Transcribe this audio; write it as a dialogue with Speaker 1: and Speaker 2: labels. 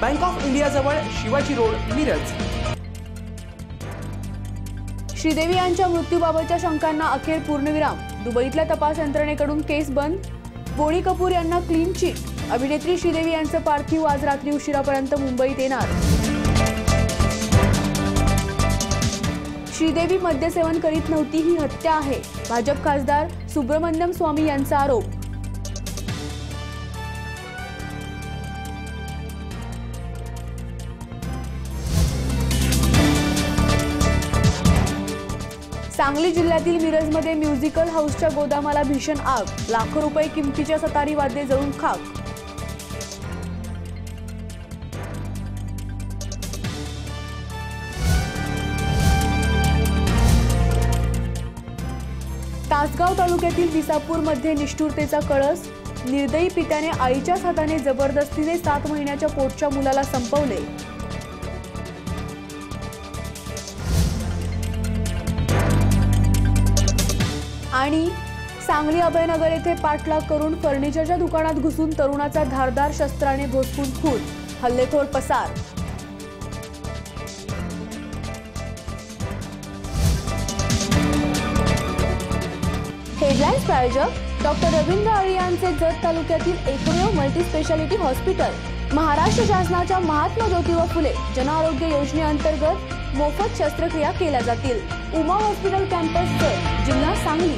Speaker 1: Bank of India जवळ Shivaji road Miraj.
Speaker 2: Sridevi यांच्या मृत्यूबाबतच्या शंकांना अखेर पूर्णविराम. दुबईतल्या तपास यंत्रणेकडून केस बंद. बोणी कपूर यांना क्लीन चिट अभिनेत्री श्रीदेवी यांचं पार्थिव आज रात्री उशिरापर्यंत मुंबईत येणार. श्रीदेवी मद्यसेवन करीत नव्हती ही हत्या आहे. भाजप खासदार सुब्रमण्यम स्वामी यांचा आरोप. सांगली जिल्ह्यातील मिरजमध्ये म्युझिकल हाऊसच्या गोदामाला भीषण आग. लाखो रुपये किमतीच्या सतारी वाद्ये जळून खाक. तासगाव तालुक्यातील विसापूरमध्ये निष्ठुरतेचा कळस. निर्दयी पित्याने आईच्याच हाताने जबरदस्तीने सात महिन्याच्या पोटच्या मुलाला संपवले. आणि सांगली अभयनगर येथे पाठलाग करून फर्निचरच्या दुकानात घुसून तरुणाचा धारदार शस्त्राने भोसकून खून हल्लेखोर पसार. हेडलाईन्स प्रायोजक डॉक्टर रवींद्र अळी यांचे जत तालुक्यातील एकमेव मल्टीस्पेशालिटी हॉस्पिटल महाराष्ट्र शासनाच्या महात्मा ज्योतिबा फुले जनआरोग्य योजनेअंतर्गत मोफत शस्त्रक्रिया केल्या जातील. उमा हॉस्पिटल कॅम्पस जत जिल्हा सांगली.